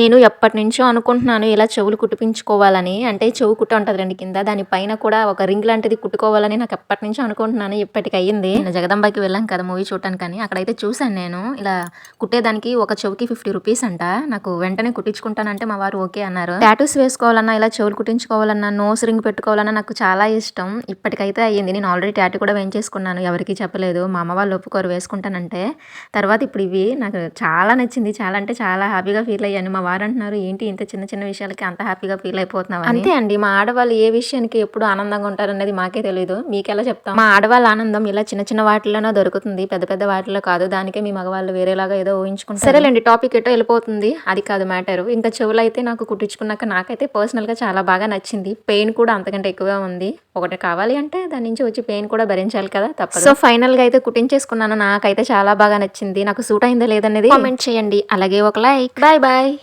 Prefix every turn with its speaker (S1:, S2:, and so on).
S1: నేను ఎప్పటి నుంచో అనుకుంటున్నాను ఇలా చెవులు కుట్టిపించుకోవాలని అంటే చెవు కుట్ట ఉంటుంది రెండు కింద. దానిపైన కూడా ఒక రింగ్ లాంటిది కుట్టుకోవాలని నాకు ఎప్పటి నుంచో అనుకుంటున్నాను. ఇప్పటికి అయ్యింది నేను జగదంబాకి వెళ్ళాం కదా మూవీ చూడటానికి అక్కడైతే చూశాను నేను. ఇలా కుట్టేదానికి ఒక చెవుకి ఫిఫ్టీ రూపీస్ అంట. నాకు వెంటనే కుట్టించుకుంటానంటే మా వారు ఓకే అన్నారు. టాటూస్ వేసుకోవాలన్నా ఇలా చెవులు కుట్టించుకోవాలన్నా నోస్ రింగ్ పెట్టుకోవాలన్నా నాకు చాలా ఇష్టం. ఇప్పటికైతే అయ్యింది. నేను ఆల్రెడీ టాటూ కూడా వేయించేసుకున్నాను. ఎవరికి చెప్పలేదు. మా అమ్మ వాళ్ళు ఒప్పుకోరు వేసుకుంటానంటే. తర్వాత ఇప్పుడు ఇవి నాకు చాలా నచ్చింది. చాలా అంటే చాలా హ్యాపీగా ఫీల్ అయ్యాను. మా వారు అంటున్నారు ఏంటి ఇంత చిన్న చిన్న విషయాలకి అంత హ్యాపీగా ఫీల్ అయిపోతున్నావు అంతే అండి మా ఆడవాళ్ళు ఏ విషయానికి ఎప్పుడు ఆనందంగా ఉంటారు అనేది మాకే తెలియదు మీకు ఎలా చెప్తాం? మా ఆడవాళ్ళ ఆనందం ఇలా చిన్న చిన్న వాటిలోనే దొరుకుతుంది పెద్ద పెద్ద వాటిలో కాదు. దానికే మీ మగవాళ్ళు వేరేలాగా ఏదో ఊహించుకుంటారు. సరేలేండి టాపిక్ ఎటో వెళ్ళిపోతుంది. అది కాదు మ్యాటర్. ఇంకా చెవులు అయితే నాకు కుట్టించుకున్నాక నాకైతే పర్సనల్గా చాలా బాగా నచ్చింది. పెయిన్ కూడా అంతకంటే ఎక్కువగా ఉంది. ఒకటి కావాలి అంటే దాని నుంచి వచ్చి పెయిన్ కూడా భరించాలి కదా తప్పదు. సో ఫైనల్గా అయితే కుట్టించేసుకున్నాను. నాకైతే చాలా బాగా నచ్చింది. నాకు సూట్ అయిందా లేదనేది కామెంట్ చేయండి. అలాగే ఒక లైక్. Bye bye.